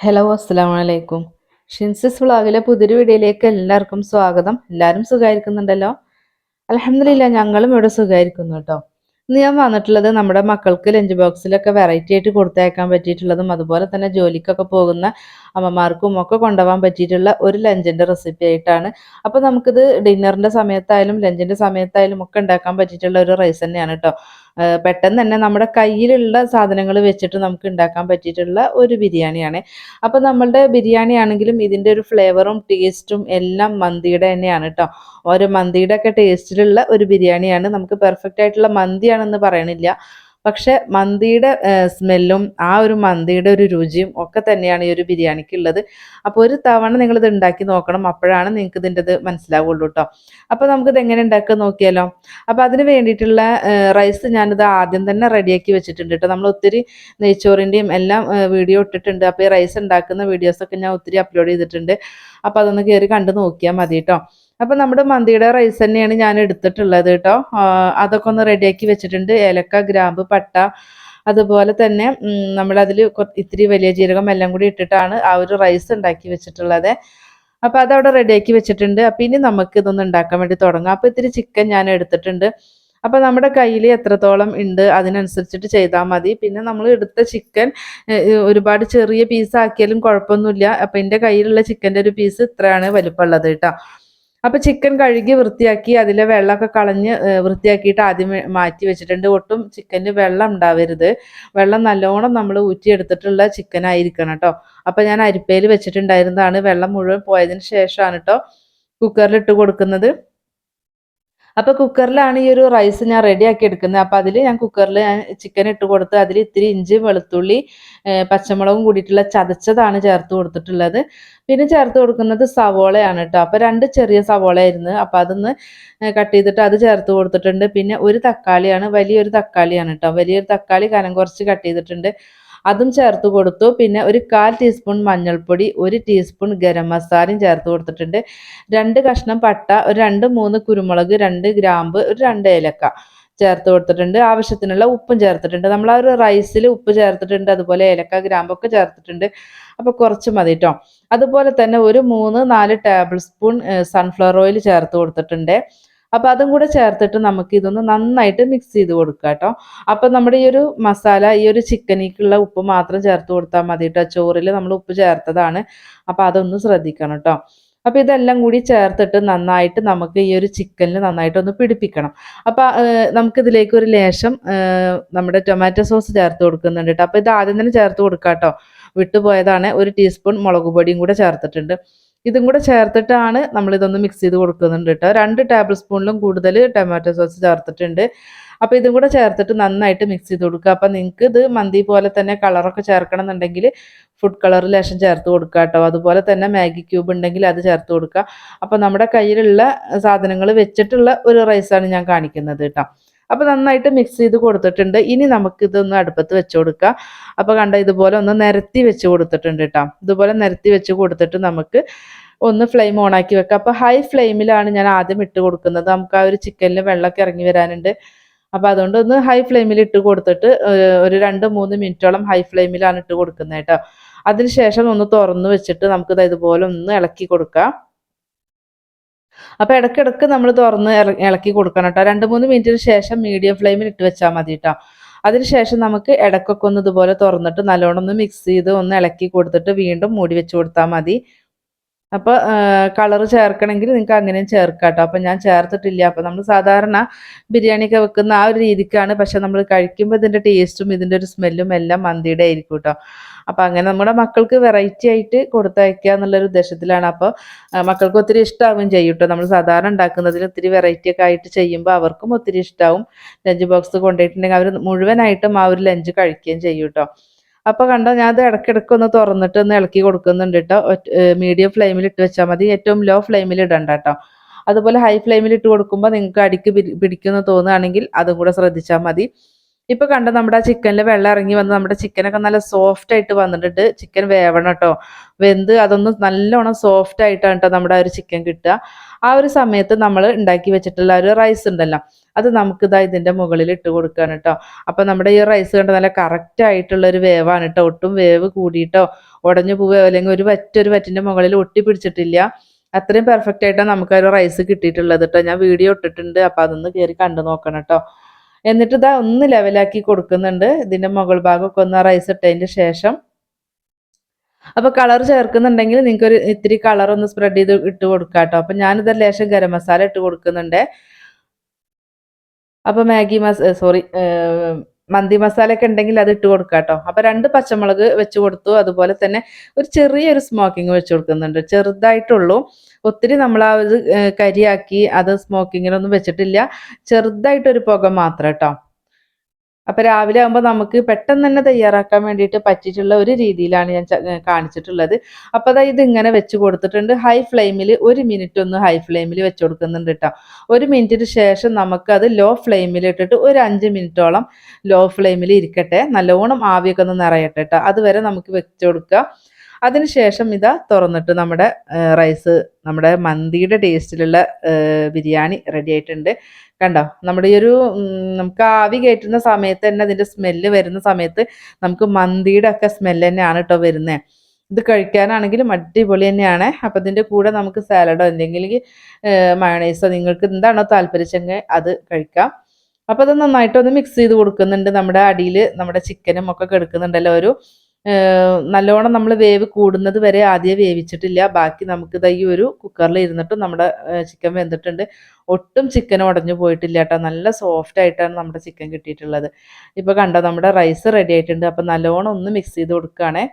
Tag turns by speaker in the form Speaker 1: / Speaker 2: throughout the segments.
Speaker 1: Hello അസ്സാം വലൈക്കും ഷിൻസിസ് വ്ളോഗിലെ പുതിയൊരു വീഡിയോയിലേക്ക് എല്ലാവർക്കും സ്വാഗതം. എല്ലാവരും സുഖമായിരിക്കുന്നുണ്ടല്ലോ അലഹമില്ല ഞങ്ങളും ഇവിടെ സുഖമായിരിക്കുന്നു കേട്ടോ. ഇന്ന് ഞാൻ വന്നിട്ടുള്ളത് നമ്മുടെ മക്കൾക്ക് ലഞ്ച് ബോക്സിലൊക്കെ വെറൈറ്റി ആയിട്ട് കൊടുത്തയക്കാൻ പറ്റിയിട്ടുള്ളതും അതുപോലെ തന്നെ ജോലിക്കൊക്കെ പോകുന്ന അമ്മമാർക്കും ഒക്കെ കൊണ്ടുപോകാൻ പറ്റിയിട്ടുള്ള ഒരു ലഞ്ചിന്റെ റെസിപ്പി ആയിട്ടാണ്. അപ്പോൾ നമുക്കിത് ഡിന്നറിന്റെ സമയത്തായാലും ലഞ്ചിന്റെ സമയത്തായാലും ഒക്കെ ഉണ്ടാക്കാൻ പറ്റിയിട്ടുള്ള ഒരു റൈസ് തന്നെയാണ് കേട്ടോ പെട്ടെന്ന് തന്നെ നമ്മുടെ കയ്യിലുള്ള സാധനങ്ങൾ വെച്ചിട്ട് നമുക്ക് ഉണ്ടാക്കാൻ പറ്റിയിട്ടുള്ള ഒരു ബിരിയാണിയാണ്. അപ്പോൾ നമ്മളുടെ ബിരിയാണി ആണെങ്കിലും ഇതിന്റെ ഒരു ഫ്ലേവറും ടേസ്റ്റും എല്ലാം മന്തിയുടെ തന്നെയാണ് കേട്ടോ ഒരു മന്തിയുടെ ഒക്കെ ടേസ്റ്റിലുള്ള ഒരു ബിരിയാണിയാണ്. നമുക്ക് പെർഫെക്റ്റ് ആയിട്ടുള്ള മന്തിയാണെന്ന് പറയണില്ല. പക്ഷെ മന്തിയുടെ സ്മെല്ലും ആ ഒരു മന്തിയുടെ ഒരു രുചിയും ഒക്കെ തന്നെയാണ് ഈ ഒരു ബിരിയാണിക്ക് ഉള്ളത് അപ്പോൾ ഒരു തവണ നിങ്ങൾ ഇത് ഉണ്ടാക്കി നോക്കണം. അപ്പോഴാണ് നിങ്ങൾക്ക് ഇതിന്റെ ഇത് മനസ്സിലാവുള്ളൂ കേട്ടോ അപ്പോൾ നമുക്കിത് എങ്ങനെ ഉണ്ടാക്കുക നോക്കിയാലോ? അപ്പോൾ അതിന് വേണ്ടിയിട്ടുള്ള റൈസ് ഞാനിത് ആദ്യം തന്നെ റെഡിയാക്കി വെച്ചിട്ടുണ്ട് കേട്ടോ നമ്മൾ ഒത്തിരി നെയ്ച്ചോറിന്റെയും എല്ലാം വീഡിയോ ഇട്ടിട്ടുണ്ട്. അപ്പോൾ ഈ റൈസ് ഉണ്ടാക്കുന്ന വീഡിയോസൊക്കെ ഞാൻ ഒത്തിരി അപ്ലോഡ് ചെയ്തിട്ടുണ്ട്. അപ്പോൾ അതൊന്ന് കയറി കണ്ടു നോക്കിയാൽ മതി കേട്ടോ അപ്പം നമ്മുടെ മന്തിയുടെ റൈസ് തന്നെയാണ് ഞാൻ എടുത്തിട്ടുള്ളത് കേട്ടോ അതൊക്കെ ഒന്ന് റെഡിയാക്കി വെച്ചിട്ടുണ്ട്. ഏലക്ക ഗ്രാമ്പ് പട്ട അതുപോലെ തന്നെ നമ്മളതിൽ ഇത്തിരി വലിയ ജീരകം എല്ലാം കൂടി ഇട്ടിട്ടാണ് ആ ഒരു റൈസ് ഉണ്ടാക്കി വെച്ചിട്ടുള്ളത്. അപ്പോൾ അതവിടെ റെഡിയാക്കി വെച്ചിട്ടുണ്ട്. അപ്പം ഇനി നമുക്ക് ഇതൊന്ന് ഉണ്ടാക്കാൻ വേണ്ടി തുടങ്ങാം. അപ്പോൾ ഇത്തിരി ചിക്കൻ ഞാൻ എടുത്തിട്ടുണ്ട്. അപ്പോൾ നമ്മുടെ കയ്യിൽ എത്രത്തോളം ഉണ്ട് അതിനനുസരിച്ചിട്ട് ചെയ്താൽ മതി. പിന്നെ നമ്മൾ എടുത്ത ചിക്കൻ ഒരുപാട് ചെറിയ പീസ് ആക്കിയാലും കുഴപ്പമൊന്നുമില്ല. അപ്പം എന്റെ കയ്യിലുള്ള ചിക്കന്റെ ഒരു പീസ് ഇത്രയാണ് വലുപ്പമുള്ളത് കേട്ടോ അപ്പോൾ ചിക്കൻ കഴുകി വൃത്തിയാക്കി അതിലെ വെള്ളമൊക്കെ കളഞ്ഞ് വൃത്തിയാക്കിയിട്ട് ആദ്യം മാറ്റി വെച്ചിട്ടുണ്ട്. ഒട്ടും ചിക്കന് വെള്ളം ഉണ്ടാവരുത്. വെള്ളം നല്ലോണം നമ്മൾ ഊറ്റിയെടുത്തിട്ടുള്ള ചിക്കൻ ആയിരിക്കണം കേട്ടോ അപ്പോൾ ഞാൻ അരിപ്പയിൽ വെച്ചിട്ടുണ്ടായിരുന്നതാണ്. വെള്ളം മുഴുവൻ പോയതിന് ശേഷമാണ് കേട്ടോ കുക്കറിൽ ഇട്ട് കൊടുക്കുന്നത്. അപ്പോൾ കുക്കറിലാണ് ഈ ഒരു റൈസ് ഞാൻ റെഡിയാക്കി എടുക്കുന്നത്. അപ്പോൾ അതിൽ ഞാൻ കുക്കറിൽ ഞാൻ ചിക്കൻ ഇട്ട് കൊടുത്ത് അതിൽ ഇത്തിരി ഇഞ്ചി വെളുത്തുള്ളി പച്ചമുളകും കൂടിയിട്ടുള്ള ചതച്ചതാണ് ചേർത്ത് കൊടുത്തിട്ടുള്ളത്. പിന്നെ ചേർത്ത് കൊടുക്കുന്നത് സവോളയാണ് കേട്ടോ. അപ്പോൾ രണ്ട് ചെറിയ സവോളയായിരുന്നു. അപ്പോൾ അതൊന്ന് കട്ട് ചെയ്തിട്ട് അത് ചേർത്ത് കൊടുത്തിട്ടുണ്ട്. പിന്നെ ഒരു തക്കാളിയാണ് വലിയൊരു തക്കാളിയാണ് കേട്ടോ. വലിയൊരു തക്കാളി കനം കുറച്ച് കട്ട് ചെയ്തിട്ടുണ്ട്. അതും ചേർത്ത് കൊടുത്തു. പിന്നെ ഒരു കാൽ ടീസ്പൂൺ മഞ്ഞൾപ്പൊടി ഒരു ടീസ്പൂൺ ഗരം മസാലയും ചേർത്ത് കൊടുത്തിട്ടുണ്ട്. രണ്ട് കഷ്ണം പട്ട ഒരു രണ്ട് മൂന്ന് കുരുമുളക് രണ്ട് ഗ്രാമ്പ് ഒരു രണ്ട് ഏലക്ക ചേർത്ത് കൊടുത്തിട്ടുണ്ട്. ആവശ്യത്തിനുള്ള ഉപ്പും ചേർത്തിട്ടുണ്ട്. നമ്മൾ ആ ഒരു റൈസിൽ ഉപ്പ് ചേർത്തിട്ടുണ്ട് അതുപോലെ ഏലക്ക ഗ്രാമ്പൊക്കെ ചേർത്തിട്ടുണ്ട്. അപ്പോൾ കുറച്ച് മതി കേട്ടോ അതുപോലെ തന്നെ ഒരു മൂന്ന് നാല് ടേബിൾ സ്പൂൺ സൺഫ്ലവർ ഓയിൽ ചേർത്ത് കൊടുത്തിട്ടുണ്ട്. അപ്പോൾ അതും കൂടെ ചേർത്തിട്ട് നമുക്ക് ഇതൊന്ന് നന്നായിട്ട് മിക്സ് ചെയ്ത് കൊടുക്കുക കേട്ടോ. അപ്പോൾ നമ്മുടെ ഈ ഒരു മസാല ഈ ഒരു ചിക്കനിക്കുള്ള ഉപ്പ് മാത്രം ചേർത്ത് കൊടുത്താൽ മതി കേട്ടോ. ചോറിൽ നമ്മൾ ഉപ്പ് ചേർത്തതാണ്. അപ്പോൾ അതൊന്ന് ശ്രദ്ധിക്കണം കേട്ടോ. അപ്പോൾ ഇതെല്ലാം കൂടി ചേർത്തിട്ട് നന്നായിട്ട് നമുക്ക് ഈ ഒരു ചിക്കനിൽ നന്നായിട്ട് ഒന്ന് പിടിപ്പിക്കണം. അപ്പോൾ നമുക്കിതിലേക്ക് ഒരു ലേശം നമ്മുടെ ടൊമാറ്റോ സോസ് ചേർത്ത് കൊടുക്കുന്നുണ്ട് കേട്ടോ. അപ്പോൾ ഇത് ആദ്യം തന്നെ ചേർത്ത് കൊടുക്കാം കേട്ടോ. വിട്ടുപോയതാണ്. ഒരു ടീസ്പൂൺ മുളക് പൊടിയും കൂടെ ചേർത്തിട്ടുണ്ട്. ഇതും കൂടെ ചേർത്തിട്ടാണ് നമ്മളിതൊന്ന് മിക്സ് ചെയ്ത് കൊടുക്കുന്നുണ്ട് കേട്ടോ. രണ്ട് ടേബിൾ സ്പൂണിലും കൂടുതൽ ടൊമാറ്റോ സോസ് ചേർത്തിട്ടുണ്ട്. അപ്പോൾ ഇതും കൂടെ ചേർത്തിട്ട് നന്നായിട്ട് മിക്സ് ചെയ്ത് കൊടുക്കുക. അപ്പോൾ നിങ്ങൾക്ക് ഇത് മന്തി പോലെ തന്നെ കളറൊക്കെ ചേർക്കണം എന്നുണ്ടെങ്കിൽ ഫുഡ് കളർ ലേശം ചേർത്ത് കൊടുക്കുക കേട്ടോ. അതുപോലെ തന്നെ മാഗി ക്യൂബ് ഉണ്ടെങ്കിൽ അത് ചേർത്ത് കൊടുക്കുക. അപ്പോൾ നമ്മുടെ കയ്യിലുള്ള സാധനങ്ങൾ വെച്ചിട്ടുള്ള ഒരു റൈസാണ് ഞാൻ കാണിക്കുന്നത് കേട്ടോ. അപ്പോൾ നന്നായിട്ട് മിക്സ് ചെയ്ത് കൊടുത്തിട്ടുണ്ട്. ഇനി നമുക്ക് ഇതൊന്ന് അടുപ്പത്ത് വെച്ച് കൊടുക്കുക അപ്പോൾ കണ്ട ഇതുപോലെ ഒന്ന് നിരത്തി വെച്ച് കൊടുത്തിട്ടുണ്ട് കേട്ടോ ഇതുപോലെ നിരത്തി വെച്ച് കൊടുത്തിട്ട് നമുക്ക് ഒന്ന് ഫ്ലെയിം ഓൺ ആക്കി വെക്കുക അപ്പോൾ ഹൈ ഫ്ലെയിമിലാണ് ഞാൻ ആദ്യം ഇട്ട് കൊടുക്കുന്നത്. നമുക്ക് ആ ഒരു ചിക്കനിൽ വെള്ളമൊക്കെ ഇറങ്ങി വരാനുണ്ട്. അപ്പോൾ അതുകൊണ്ട് ഒന്ന് ഹൈ ഫ്ലെയിമിൽ ഇട്ട് കൊടുത്തിട്ട് ഒരു രണ്ട് മൂന്ന് മിനിറ്റോളം ഹൈ ഫ്ലെയിമിലാണ് ഇട്ട് കൊടുക്കുന്നത് കേട്ടോ അതിനുശേഷം ഒന്ന് തുറന്നു വെച്ചിട്ട് നമുക്ക് ഇതുപോലെ ഒന്ന് ഇളക്കി കൊടുക്കാം. അപ്പോൾ ഇടക്കിടക്ക് നമ്മൾ തുറന്ന് ഇളക്കി കൊടുക്കണം കേട്ടോ രണ്ട് മൂന്ന് മിനിറ്റിന് ശേഷം മീഡിയം ഫ്ലെയിമിൽ ഇട്ട് വെച്ചാൽ മതി കേട്ടോ അതിനുശേഷം നമുക്ക് ഇടക്കൊക്കെ ഒന്ന് ഇതുപോലെ തുറന്നിട്ട് നല്ലോണം ഒന്ന് മിക്സ് ചെയ്ത് ഒന്ന് ഇളക്കി കൊടുത്തിട്ട് വീണ്ടും മൂടി വെച്ച് കൊടുത്താൽ മതി. അപ്പോൾ കളർ ചേർക്കണമെങ്കിൽ നിങ്ങൾക്ക് അങ്ങനെയും ചേർക്കാം കേട്ടോ അപ്പോൾ ഞാൻ ചേർത്തിട്ടില്ല. അപ്പോൾ നമ്മൾ സാധാരണ ബിരിയാണിയൊക്കെ വെക്കുന്ന ആ ഒരു രീതിക്കാണ്. പക്ഷെ നമ്മൾ കഴിക്കുമ്പോൾ ഇതിന്റെ ടേസ്റ്റും ഇതിന്റെ ഒരു സ്മെല്ലും എല്ലാം മന്തിയുടെ ആയിരിക്കും കേട്ടോ അപ്പം അങ്ങനെ നമ്മുടെ മക്കൾക്ക് വെറൈറ്റി ആയിട്ട് കൊടുത്തയക്കുക എന്നുള്ളൊരു ഉദ്ദേശത്തിലാണ്. അപ്പോൾ മക്കൾക്ക് ഒത്തിരി ഇഷ്ടമാവുകയും ചെയ്യും കേട്ടോ നമ്മൾ സാധാരണ ഉണ്ടാക്കുന്നതിൽ ഒത്തിരി വെറൈറ്റി ഒക്കെ ആയിട്ട് ചെയ്യുമ്പോൾ അവർക്കും ഒത്തിരി ഇഷ്ടമാവും ലഞ്ച് ബോക്സ് കൊണ്ടുപോയിട്ടുണ്ടെങ്കിൽ അവർ മുഴുവനായിട്ടും ആ ഒരു ലഞ്ച് കഴിക്കുകയും ചെയ്യും കേട്ടോ അപ്പോൾ കണ്ടോ ഞാൻ അത് ഇടയ്ക്കിടയ്ക്ക് ഒന്ന് തുറന്നിട്ട് ഒന്ന് ഇളക്കി കൊടുക്കുന്നുണ്ട് കേട്ടോ മീഡിയം ഫ്ലെയിമിൽ ഇട്ട് വെച്ചാൽ മതി. ഏറ്റവും ലോ ഫ്ലെയിമിൽ ഇടണ്ട കേട്ടോ അതുപോലെ ഹൈ ഫ്ലെയിമിൽ ഇട്ട് കൊടുക്കുമ്പോൾ നിങ്ങൾക്ക് അടിക്ക് പിടിക്കുന്ന തോന്നുകയാണെങ്കിൽ അതും കൂടെ ശ്രദ്ധിച്ചാൽ മതി. ഇപ്പൊ കണ്ട നമ്മുടെ ചിക്കനിൽ വെള്ളം ഇറങ്ങി വന്ന് നമ്മുടെ ചിക്കനൊക്കെ നല്ല സോഫ്റ്റ് ആയിട്ട് വന്നിട്ടുണ്ട്. ചിക്കൻ വേവണം കേട്ടോ വെന്ത് അതൊന്ന് നല്ലോണം സോഫ്റ്റ് ആയിട്ടാണ് കേട്ടോ നമ്മുടെ ഒരു ചിക്കൻ കിട്ടുക. ആ ഒരു സമയത്ത് നമ്മൾ ഉണ്ടാക്കി വെച്ചിട്ടുള്ള ഒരു റൈസ് ഉണ്ടല്ലോ. അത് നമുക്ക് ഇതാ ഇതിന്റെ മുകളിൽ ഇട്ട് കൊടുക്കുകയാണ് കേട്ടോ അപ്പം നമ്മുടെ ഈ റൈസ് കണ്ട നല്ല കറക്റ്റ് ആയിട്ടുള്ള ഒരു വേവാണ് കേട്ടോ ഒട്ടും വേവ് കൂടിയിട്ടോ ഉടഞ്ഞു പോവുകയോ അല്ലെങ്കിൽ ഒരു വറ്റ് ഒരു വറ്റിന്റെ മുകളിൽ ഒട്ടി പിടിച്ചിട്ടില്ല. അത്രയും പെർഫെക്റ്റ് ആയിട്ടാണ് നമുക്ക് ഒരു റൈസ് കിട്ടിയിട്ടുള്ളത് കേട്ടോ ഞാൻ വീഡിയോ ഇട്ടിട്ടുണ്ട് അപ്പോൾ അതൊന്ന് കയറി കണ്ടു നോക്കണം കേട്ടോ എന്നിട്ട് ഇതാ ഒന്ന് ലെവലാക്കി കൊടുക്കുന്നുണ്ട്. ഇതിന്റെ മുകൾ ഭാഗമൊക്കെ ഒന്ന് റൈസ് ഇട്ടതിന്റെ ശേഷം. അപ്പോൾ കളർ ചേർക്കുന്നുണ്ടെങ്കിൽ നിങ്ങൾക്ക് ഒരു ഇത്തിരി കളർ ഒന്ന് സ്പ്രെഡ് ചെയ്ത് ഇട്ട് കൊടുക്കാം കേട്ടോ അപ്പം ഞാനിത് ലേശം ഗരം മസാല ഇട്ട് കൊടുക്കുന്നുണ്ട്. അപ്പോൾ മാഗി മസ സോറി മന്തി മസാല ഒക്കെ ഉണ്ടെങ്കിൽ അത് ഇട്ട് കൊടുക്കാം കേട്ടോ അപ്പോൾ രണ്ട് പച്ചമുളക് വെച്ച് കൊടുത്തു. അതുപോലെ തന്നെ ഒരു ചെറിയൊരു സ്മോക്കിംഗ് വെച്ച് കൊടുക്കുന്നുണ്ട്. ചെറുതായിട്ടുള്ളൂ. ഒത്തിരി നമ്മൾ ആ ഇത് കരിയാക്കി അത് സ്മോക്കിങ്ങിലൊന്നും വെച്ചിട്ടില്ല. ചെറുതായിട്ടൊരു പുക മാത്രം കേട്ടോ അപ്പൊ രാവിലെ ആകുമ്പോൾ നമുക്ക് പെട്ടെന്ന് തന്നെ തയ്യാറാക്കാൻ വേണ്ടിയിട്ട് പറ്റിയിട്ടുള്ള ഒരു രീതിയിലാണ് ഞാൻ കാണിച്ചിട്ടുള്ളത്. അപ്പൊ അതായത് ഇത് ഇങ്ങനെ വെച്ച് കൊടുത്തിട്ടുണ്ട്. ഹൈ ഫ്ലെയിമിൽ ഒരു മിനിറ്റ് ഒന്ന് ഹൈ ഫ്ലെയിമിൽ വെച്ച് കൊടുക്കുന്നുണ്ട് കേട്ടോ ഒരു മിനിറ്റിന് ശേഷം നമുക്ക് അത് ലോ ഫ്ലെയിമിൽ ഇട്ടിട്ട് ഒരു അഞ്ച് മിനിറ്റോളം ലോ ഫ്ലെയിമിൽ ഇരിക്കട്ടെ. നല്ലോണം ആവിയൊക്കെ ഒന്ന് നിറയട്ടെ കേട്ടോ അതുവരെ നമുക്ക് വെച്ച് കൊടുക്കുക അതിനുശേഷം ഇതാ തുറന്നിട്ട് നമ്മുടെ റൈസ് നമ്മുടെ മന്തിയുടെ ടേസ്റ്റിലുള്ള ബിരിയാണി റെഡി ആയിട്ടുണ്ട്. കണ്ടോ? നമ്മുടെ ഈ ഒരു നമുക്ക് ആവി കയറ്റുന്ന സമയത്ത് തന്നെ അതിന്റെ സ്മെല്ല് വരുന്ന സമയത്ത് നമുക്ക് മന്തിയുടെ ഒക്കെ സ്മെല്ല് തന്നെയാണ് കേട്ടോ വരുന്നത് ഇത് കഴിക്കാനാണെങ്കിലും അടിപൊളി തന്നെയാണ്. അപ്പം ഇതിന്റെ കൂടെ നമുക്ക് സാലഡോ എന്തെങ്കിലും മയണൈസോ നിങ്ങൾക്ക് എന്താണോ താല്പര്യച്ചെങ്കിൽ അത് കഴിക്കാം. അപ്പോൾ അത് നന്നായിട്ടൊന്ന് മിക്സ് ചെയ്ത് കൊടുക്കുന്നുണ്ട് നമ്മുടെ അടിയിൽ നമ്മുടെ ചിക്കനും ഒക്കെ കെടുക്കുന്നുണ്ടല്ലോ ഒരു നല്ലോണം നമ്മൾ വേവ് കൂടുന്നത് വരെ ആദ്യം വേവിച്ചിട്ടില്ല. ബാക്കി നമുക്ക് ഈ ഒരു കുക്കറിൽ ഇരുന്നിട്ട് നമ്മുടെ ചിക്കൻ വെന്തിട്ടുണ്ട്. ഒട്ടും ചിക്കൻ ഉടഞ്ഞു പോയിട്ടില്ല കേട്ടോ നല്ല സോഫ്റ്റ് ആയിട്ടാണ് നമ്മുടെ ചിക്കൻ കിട്ടിയിട്ടുള്ളത്. ഇപ്പോൾ കണ്ടോ നമ്മുടെ റൈസ് റെഡി ആയിട്ടുണ്ട്. അപ്പം നല്ലോണം ഒന്ന് മിക്സ് ചെയ്ത് കൊടുക്കുകയാണേ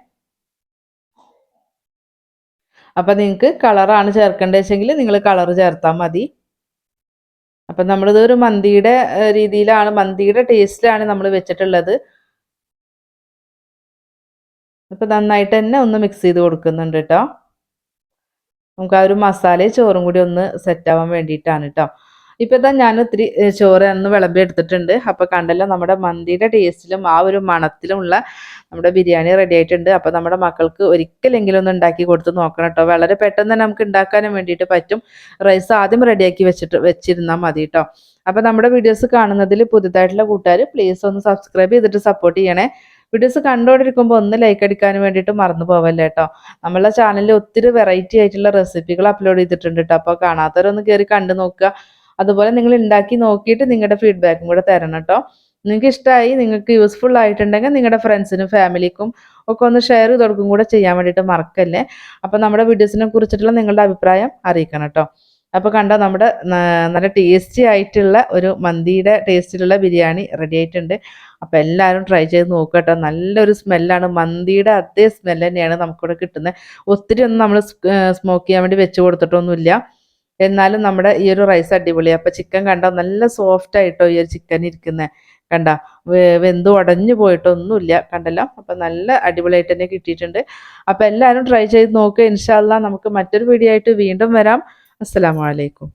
Speaker 1: അപ്പം നിങ്ങൾക്ക് കളറാണ് ചേർക്കേണ്ടതെങ്കിൽ നിങ്ങൾ കളർ ചേർത്താൽ മതി. അപ്പം നമ്മളിത് ഒരു മന്തിയുടെ രീതിയിലാണ് മന്തിയുടെ ടേസ്റ്റിലാണ് നമ്മൾ വെച്ചിട്ടുള്ളത്. അപ്പോൾ നന്നായിട്ട് തന്നെ ഒന്ന് മിക്സ് ചെയ്ത് കൊടുക്കുന്നുണ്ട് കേട്ടോ നമുക്ക് ആ ഒരു മസാലയും ചോറും കൂടി ഒന്ന് സെറ്റ് ആവാൻ വേണ്ടിയിട്ടാണ് കേട്ടോ ഇപ്പം ഇതാ ഞാൻ ഒത്തിരി ചോറ് ഒന്ന് വിളമ്പി എടുത്തിട്ടുണ്ട്. അപ്പോൾ കണ്ടല്ലോ നമ്മുടെ മന്തിയുടെ ടേസ്റ്റിലും ആ ഒരു മണത്തിലുമുള്ള നമ്മുടെ ബിരിയാണി റെഡി ആയിട്ടുണ്ട്. അപ്പോൾ നമ്മുടെ മക്കൾക്ക് ഒരിക്കലെങ്കിലും ഒന്ന് ഉണ്ടാക്കി കൊടുത്ത് നോക്കണം കേട്ടോ വളരെ പെട്ടെന്ന് തന്നെ നമുക്ക് ഉണ്ടാക്കാനും വേണ്ടിയിട്ട് പറ്റും. റൈസ് ആദ്യം റെഡിയാക്കി വെച്ചിട്ട് വെച്ചിരുന്നാൽ മതി കേട്ടോ അപ്പോൾ നമ്മുടെ വീഡിയോസ് കാണുന്നതിൽ പുതുതായിട്ടുള്ള കൂട്ടുകാർ പ്ലീസ് ഒന്ന് സബ്സ്ക്രൈബ് ചെയ്തിട്ട് സപ്പോർട്ട് ചെയ്യണേ. വീഡിയോസ് കണ്ടുകൊണ്ടിരിക്കുമ്പോൾ ഒന്ന് ലൈക്ക് അടിക്കാൻ വേണ്ടിയിട്ട് മറന്നു പോവല്ലേ കേട്ടോ നമ്മളെ ചാനലിൽ ഒത്തിരി വെറൈറ്റി ആയിട്ടുള്ള റെസിപ്പികൾ അപ്ലോഡ് ചെയ്തിട്ടുണ്ട് കേട്ടോ അപ്പോൾ കാണാത്തവരൊന്ന് കയറി കണ്ടു നോക്കുക. അതുപോലെ നിങ്ങൾ ഉണ്ടാക്കി നോക്കിയിട്ട് നിങ്ങളുടെ ഫീഡ്ബാക്കും കൂടെ തരണം കേട്ടോ നിങ്ങൾക്ക് ഇഷ്ടമായി നിങ്ങൾക്ക് യൂസ്ഫുൾ ആയിട്ടുണ്ടെങ്കിൽ നിങ്ങളുടെ ഫ്രണ്ട്സിനും ഫാമിലിക്കും ഒക്കെ ഒന്ന് ഷെയർ ചെയ്ത് കൊടുക്കും കൂടെ ചെയ്യാൻ വേണ്ടിയിട്ട് മറക്കല്ലേ. അപ്പോൾ നമ്മുടെ വീഡിയോസിനെ കുറിച്ചിട്ടുള്ള നിങ്ങളുടെ അഭിപ്രായം അറിയിക്കണം കേട്ടോ അപ്പോൾ കണ്ടോ നമ്മുടെ നല്ല ടേസ്റ്റി ആയിട്ടുള്ള ഒരു മന്തിയുടെ ടേസ്റ്റിലുള്ള ബിരിയാണി റെഡി ആയിട്ടുണ്ട്. അപ്പോൾ എല്ലാവരും ട്രൈ ചെയ്ത് നോക്കട്ടോ. നല്ലൊരു സ്മെല്ലാണ് മന്തിയുടെ അതേ സ്മെല്ല് തന്നെയാണ് നമുക്കിവിടെ കിട്ടുന്നത്. ഒത്തിരി ഒന്നും നമ്മൾ സ്മോക്ക് ചെയ്യാൻ വേണ്ടി വെച്ച് കൊടുത്തിട്ടൊന്നുമില്ല. എന്നാലും നമ്മുടെ ഈ ഒരു റൈസ് അടിപൊളി. അപ്പോൾ ചിക്കൻ കണ്ടോ? നല്ല സോഫ്റ്റ് ആയിട്ടോ ഈ ഒരു ചിക്കൻ ഇരിക്കുന്നത് കണ്ട? വെന്ത് ഉടഞ്ഞു പോയിട്ടൊന്നുമില്ല. കണ്ടല്ലോ? അപ്പം നല്ല അടിപൊളിയായിട്ട് തന്നെ കിട്ടിയിട്ടുണ്ട്. അപ്പോൾ എല്ലാവരും ട്രൈ ചെയ്ത് നോക്കുക ഇൻഷാല്ല നമുക്ക് മറ്റൊരു വീഡിയോ ആയിട്ട് വീണ്ടും വരാം. അസ്സാം വലൈക്കും